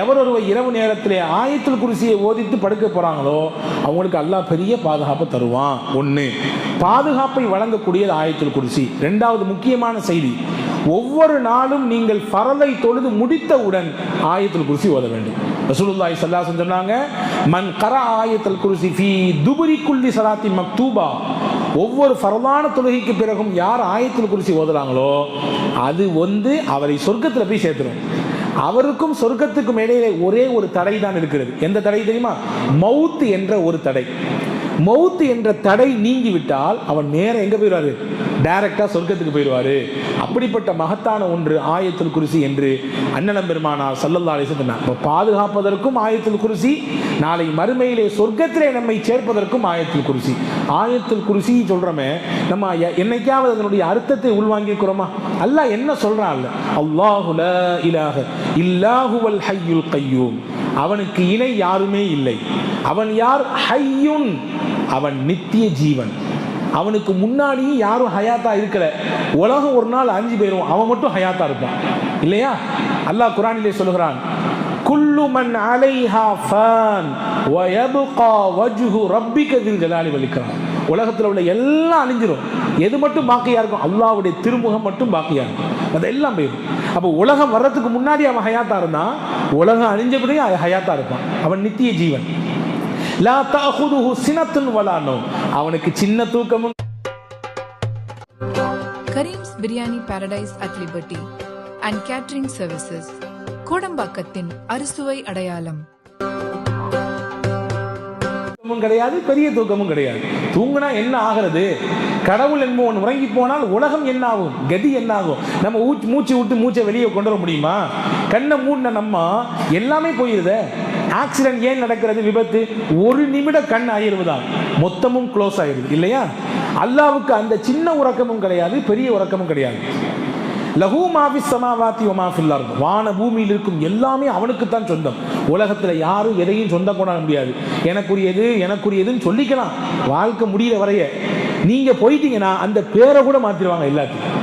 எவர் ஒருவர் இரவு நேரத்திலே ஆயத்தில் குருசியை ஓதித்து படுக்க போறாங்களோ அவங்களுக்கு அல்லாஹ் பெரிய பாதுகாப்பு தருவான். ஒன்று பாதுகாப்பை வழங்கக்கூடியது ஆயத்தில் குருசி. ரெண்டாவது முக்கியமான செய்தி. ஒவ்வொரு நாளும் நீங்கள் பரலை தொழுது முடித்தவுடன் ஆயத்தில் குருசி ஓத வேண்டும். அலைஹி வஸல்லம் சொன்னாங்க மன் கரா ஆயத்தில் குருசி ஃபீ துபுரி குல்லி ஸலாத்தி மக்தூபா. ஒவ்வொரு ஃபரதான தொழுகைக்கு பிறகும் யார் ஆயத்தில் குருசி ஓதுறாங்களோ அது வந்து அவரை சொர்க்கத்தில் போய் சேர்த்துரும். அவருக்கும் சொர்க்கத்துக்கும் இடையிலே ஒரே ஒரு தடை தான் இருக்கிறது. எந்த தடை தெரியுமா? மவுத்து என்ற ஒரு தடை. மவுத்து என்ற தடை நீங்கிவிட்டால் அவன் நேரம் எங்கே போயிடுவாரு? டைரக்டாக சொர்க்கத்துக்கு போயிடுவாரு. அப்படிப்பட்ட மகத்தான ஒன்று ஆயத்தில் குருசி என்று அண்ணலம் பெருமானார் சல்லல்லா அலிசன் சொன்னார். இப்போ பாதுகாப்பதற்கும் ஆயத்தில் குருசி நாளை மறுமையிலே சொர்க்கத்திலே நம்மை சேர்ப்பதற்கும் ஆயத்தில் குருசி. ஆயத்தில் குருசி சொல்கிறோமே நம்ம என்னைக்காவது அதனுடைய அர்த்தத்தை உள்வாங்கிக்கிறோமா அல்லாஹ் என்ன சொல்கிறான் அல்லாஹுல இலாக இல்லாஹுவல் ஹையுல் கையூம். அவனுக்கு இணை யாருமே இல்லை. அவன் யார்? ஹையுன். அவன் நித்திய ஜீவன். அவனுக்கு முன்னாடியும் யாரும் ஹயாத்தா இருக்கல. உலகம் ஒரு நாள் அஞ்சு போயிரும். அவன் மட்டும் ஹயாத்தா இருப்பான். இல்லையா? அல்லாஹ் குரானிலே சொல்லுகிறான் குல்லு மன் அலைஹா ஃபான் வயபுகா வஜ்ஹு ரப்பிக தில் ஜலாலி வலிக்கிறான் உலகத்தில் உள்ள எல்லாம் அழிஞ்சிரும். எது மட்டும் பாக்கியா இருக்கும்? அல்லாவுடைய திருமுகம் மட்டும் பாக்கியா இருக்கும். அதெல்லாம் போயிடும் அப்போ உலகம் வர்றதுக்கு முன்னாடி அவன் ஹயாத்தா இருந்தான். உலகம் அழிஞ்சபடியே ஹயாத்தா இருப்பான். அவன் நித்திய ஜீவன். லா தாஹுதுஹு சினத்துன் வலா அவனுக்கு சின்ன தூக்கமும் Karim's biryani paradise at liberty and catering services கோடம்பாக்கத்தின் அறுசுவை அடையாளம். கிடையாது பெரிய தூக்கமும் கிடையாது. தூங்குனா என்ன ஆகிறது? கடவுள் என்பவன் உறங்கி போனால் உலகம் என்ன ஆகும் கதி என்ன ஆகும் நம்ம மூச்சு விட்டு மூச்சை வெளியே கொண்டு வர முடியுமா? கண்ணை மூடின நம்ம எல்லாமே போயிருதே. ஆக்சிடென்ட் ஏன் நடக்கிறது? விபத்து ஒரு நிமிட கண் ஆயிருவதா மொத்தமும் க்ளோஸ் ஆயிடுது இல்லையா? அல்லாவுக்கு அந்த சின்ன உறக்கமும் கிடையாது பெரிய உறக்கமும் கிடையாது. லஹூ மாஃபி சமாவாத்தி ஒமாஃபில் வான பூமியில் இருக்கும் எல்லாமே அவனுக்குத்தான் சொந்தம். உலகத்தில் யாரும் எதையும் சொந்தம் கொண்டாட முடியாது. எனக்குரியது எனக்குரியதுன்னு சொல்லிக்கலாம். வாழ்க்கை முடியிற வரைய. நீங்கள் போயிட்டீங்கன்னா அந்த பேரை கூட மாற்றிடுவாங்க எல்லாத்தையும்.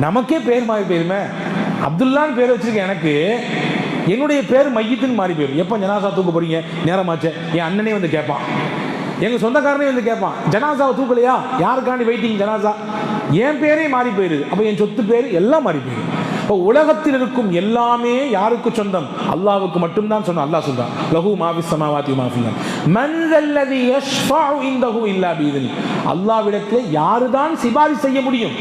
நமக்கே பேர் மாறி போயிருமே. அப்துல்லான்னு பேர் வச்சிருக்கேன் எனக்கு. என்னுடைய பேர் மையத்துன்னு மாறி போயிடும். எப்போ ஜனாசா தூக்க போறீங்க? நேரமாச்சு. என் அண்ணனே வந்து கேட்பான் எங்கள் சொந்தக்காரனே வந்து கேட்பான் ஜனாசாவை தூக்கலையா? யாருக்காண்டி வெயிட்டிங் ஜனாசா? என் பேரே மாறி போயிருது அப்போ என் சொத்து பேர் எல்லாம் மாறி போயிடுது. இப்போ உலகத்தில் இருக்கும் எல்லாமே யாருக்கு சொந்தம்? அல்லாவுக்கு மட்டும்தான் சொன்னோம் அல்லாஹ் சொல்றான் லஹு மாவி சமாவாதி மாஃபில்லாம் மன்தல்லதி யஷ்ஃபா இந்தஹு இல்லா பீதனி. அல்லாஹ்விடத்தில் யாருதான் சிபாரிசு செய்ய முடியும்?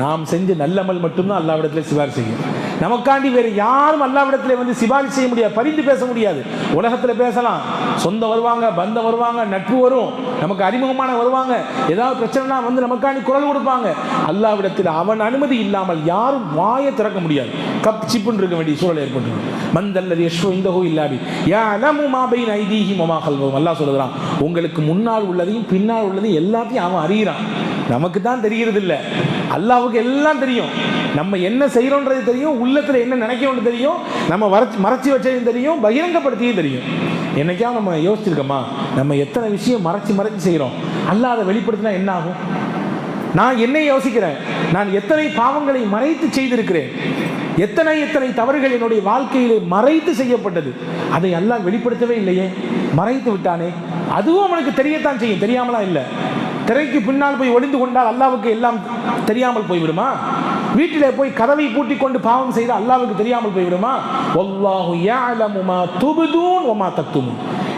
நாம் செஞ்ச நல்லமல் மட்டும்தான் அல்லாவிடத்தில் சிபாரிசு செய்யும். நமக்காண்டி வேறு யாரும் அல்லாவிடத்தில் வந்து சிபாரிசு செய்ய முடியாது பரிந்து பேச முடியாது. உலகத்தில் பேசலாம். சொந்த வருவாங்க பந்தம் வருவாங்க நட்பு வரும். நமக்கு அறிமுகமான வருவாங்க. ஏதாவது பிரச்சனைனா வந்து நமக்காண்டி குரல் கொடுப்பாங்க. அல்லாவிடத்தில் அவன் அனுமதி இல்லாமல் யாரும் வாயை திறக்க முடியாது. கப் சிப்புன்னு இருக்க வேண்டிய சூழல் ஏற்பட்டு மந்தல்லது யஷ்வ இந்தஹோ இல்லாபி. யா அலமு மாபைன் ஐதீஹி மமா கல்வம் அல்லாஹ் சொல்லுகிறான். உங்களுக்கு முன்னால் உள்ளதையும் பின்னால் உள்ளதையும் எல்லாத்தையும் அவன் அறிகிறான். நமக்கு தான் தெரிகிறது இல்லை அல்லாவுக்கு எல்லாம் தெரியும். நம்ம என்ன செய்கிறோன்றது தெரியும் உள்ளத்தில் என்ன நினைக்கிறோன்னு தெரியும் நம்ம மறைச்சி மறைச்சி வச்சதையும் தெரியும் பகிரங்கப்படுத்தியும் தெரியும். என்னைக்காவது நம்ம யோசிச்சிருக்கோமா? நம்ம எத்தனை விஷயம் மறைச்சி மறைச்சி செய்கிறோம் அல்லாஹ் அதை வெளிப்படுத்தினா என்ன ஆகும்? நான் என்னை யோசிக்கிறேன். நான் எத்தனை பாவங்களை மறைத்து செய்திருக்கிறேன்? எத்தனை எத்தனை தவறுகள் என்னுடைய வாழ்க்கையிலே மறைத்து செய்யப்பட்டது? அதை எல்லாம் வெளிப்படுத்தவே இல்லையே. மறைத்து விட்டானே. அதுவும் அவனுக்கு தெரியத்தான் செய்யும். தெரியாமலாம் இல்லை. திரைக்கு பின்னால் போய் ஒளிந்து கொண்டால் அல்லாவுக்கு எல்லாம் தெரியாமல் போய்விடுமா? வீட்டிலே போய் கதவை பூட்டி கொண்டு பாவம் செய்து அல்லாவுக்கு தெரியாமல் போய்விடுமா? வல்லாஹு யஅலமு மா துப்தூன் வமா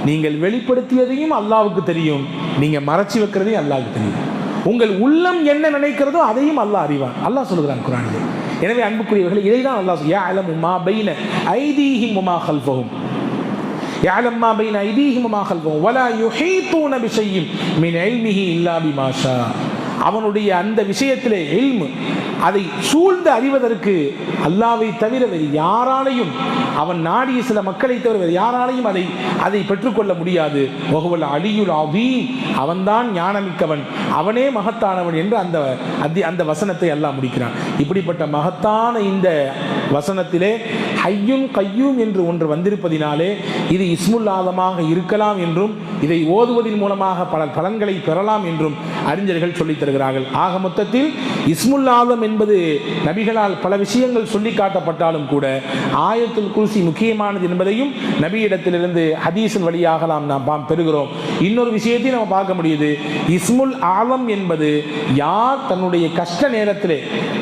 நீங்கள் வெளிப்படுத்தியதையும் அல்லாவுக்கு தெரியும். நீங்க மறைச்சி வைக்கிறதையும் அல்லாவுக்கு தெரியும். உங்கள் உள்ளம் என்ன நினைக்கிறதோ அதையும் அல்லாஹ் அறிவான். அல்லாஹ் சொல்லுகிறான் குரானிலே. எனவே அன்புக்குரியவர்கள் இதை தான் அல்லாஹ் சொல்லுகிறான். யஅலமு பைன ஐதீஹிம் உமா கல்ஃபஹும். يعلم ما بين أيديهم وما خلفهم ولا يحيطون بشيء من علمه إلا بما شاء அவனுடைய அந்த விஷயத்திலே இல்மு அதை சூழ்ந்து அறிவதற்கு அல்லாவை தவிர வேறு யாராலையும் அவன் நாடிய சில மக்களை தவிர வேறு யாராலையும் அதை அதை பெற்றுக்கொள்ள முடியாது ஒகுவல் அலியுல் அவீம் அவன்தான் ஞானமிக்கவன் அவனே மகத்தானவன் என்று அந்த அத்தி அந்த வசனத்தை அல்லாஹ் முடிக்கிறான் இப்படிப்பட்ட மகத்தான இந்த வசனத்திலே ஹையும் கையும் என்று ஒன்று வந்திருப்பதினாலே இது இஸ்முல் ஆதமாக இருக்கலாம் என்றும் இதை ஓதுவதன் மூலமாக பல பலன்களை பெறலாம் என்றும் அறிஞர்கள் சொல்லித் தருகிறார்கள். ஆக மொத்தத்தில் இஸ்முல் ஆலம் என்பது நபிகளால் பல விஷயங்கள் சொல்லி காட்டப்பட்டாலும் கூட ஆயத்துல் குல்சி முக்கியமானது என்பதையும் நபியிடத்திலிருந்து ஹதீஸின் வழியாக நாம் நாம் பெறுகிறோம். இன்னொரு விஷயத்தையும் நம்ம பார்க்க முடியுது. இஸ்முல் ஆலம் என்பது யார் தன்னுடைய கஷ்ட நேரத்திலே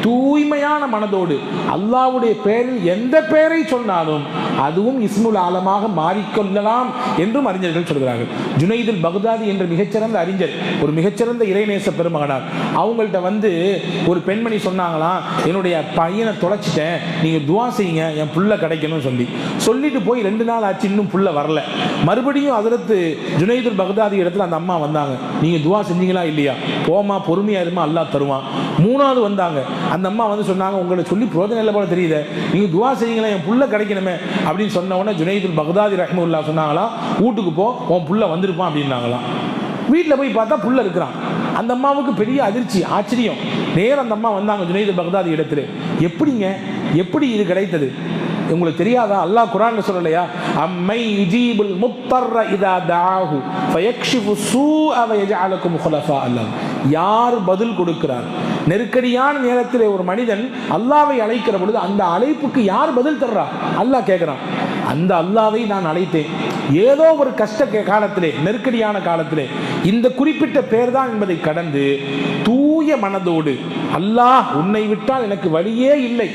தூய்மையான மனதோடு அல்லாஹ்வுடைய பெயரில் எந்த பெயரை சொன்னாலும் அதுவும் இஸ்முல் ஆலமாக மாறிக்கொள்ளலாம் என்றும் அறிஞர்கள் சொல்கிறார்கள். ஜுனைதுல் பகுதாதி என்ற மிகச்சிறந்த அறிஞர் ஒரு மிகச்சிறந்த இறைநேச பெருமகனார். அவங்கள்ட்ட வந்து ஒரு பெண்மணி சொன்னாங்களாம் என்னுடைய பையனை தொலைச்சிட்டேன் நீங்கள் துவா செய்யுங்க என் புள்ள கிடைக்கணும்னு சொல்லி. சொல்லிட்டு போய் ரெண்டு நாள் ஆச்சு இன்னும் புள்ள வரல. மறுபடியும் அதிரத்து ஜுனைதுல் பக்தாதி இடத்துல அந்த அம்மா வந்தாங்க. நீங்கள் துவா செஞ்சீங்களா இல்லையா? போமா பொறுமையா இருமா அல்லாஹ் தருவான். மூணாவது வந்தாங்க. அந்த அம்மா வந்து சொன்னாங்க உங்களை சொல்லி புரோஜனம் இல்லை போல தெரியுது. நீங்கள் துவா செய்யுங்களா என் புள்ள கிடைக்கணுமே. அப்படின்னு சொன்ன உடனே ஜுனைதுல் பக்தாதி ரஹ்முல்லா சொன்னாங்களா வீட்டுக்கு போ உன் புள்ள வந்திருப்பான் அப்படின்னாங்களாம். வீட்டில் போய் பார்த்தா புள்ள இருக்கிறான். அந்த அம்மாவுக்கு பெரிய அதிர்ச்சி ஆச்சரியம். நேரம் அந்த அம்மா வந்தாங்க ஜுனைது பக்தாதி இடத்துல. எப்படிங்க? எப்படி இது கிடைத்தது? உங்களுக்கு தெரியாதா? அல்லாஹ் குரான் சொல்லலையா? அம்மை யுஜீபுல் முத்தர்ர இதா தாஹு ஃபயக்ஷிஃபு சூ அவ யஜஅலக்கும் குலஃபா அல்லாஹ். யார் பதில் கொடுக்கிறார்? நெருக்கடியான நேரத்தில் ஒரு மனிதன் அல்லாவை அழைக்கிற பொழுது அந்த அழைப்புக்கு யார் பதில் தர்றா? அல்லாஹ் கேட்குறான். அந்த அல்லாவை நான் அழைத்தேன். ஏதோ ஒரு கஷ்ட காலத்திலே நெருக்கடியான காலத்திலே இந்த குறிப்பிட்ட பேர் தான் என்பதை கடந்து தூ தூய மனதோடு அல்லாஹ் உன்னை விட்டால் எனக்கு வழியே இல்லை.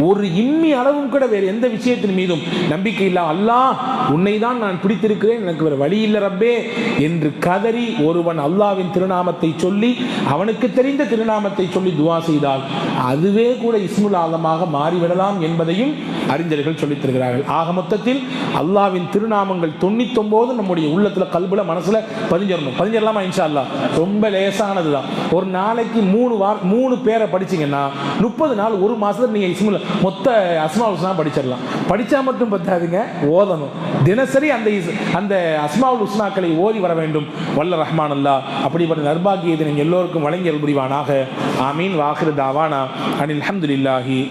ஒரு இம்மி அளவும் கூட வேறு எந்த விஷயத்தின் மீதும் நம்பிக்கை இல்லா. அல்லாஹ் உன்னை தான் நான் பிடித்திருக்கிறேன் எனக்கு வேறு வழி இல்லை ரப்பே என்று கதறி ஒருவன் அல்லாவின் திருநாமத்தை சொல்லி அவனுக்கு தெரிந்த திருநாமத்தை சொல்லி துவா செய்தால் அதுவே கூட இஸ்முல் ஆலமாக மாறிவிடலாம் என்பதையும் அறிஞர்கள் சொல்லித் தருகிறார்கள். ஆக மொத்தத்தில் அல்லாவின் திருநாமங்கள் தொண்ணூத்தொம்போது நம்முடைய உள்ளத்துல கல்புல மனசுல பதிஞ்சிடணும் பதிஞ்சிடலாமா இன்ஷா அல்லாஹ்? ரொம்ப லேசானது தான் ஒரு நாளைக்கு மூணு வார மூணு பேரை படிச்சீங்கன்னா முப்பது நாள் ஒரு மாசத்துல நீங்க இஸ்மில் மொத்த அஸ்மா உஸ்னா படிச்சிடலாம். படிச்சா மட்டும் பத்தாதுங்க ஓதணும். தினசரி அந்த இஸ்- அந்த அஸ்மாவுல் உஸ்னாக்களை ஓதி வர வேண்டும். வல்ல ரஹ்மான் அப்படிப்பட்ட நர்பாகியத்தை நீங்கள் எல்லோருக்கும் வழங்கி புரிவானாக. ஆமீன். வாஹிர் தாவானா. அனில் அஹமதுல்லாஹி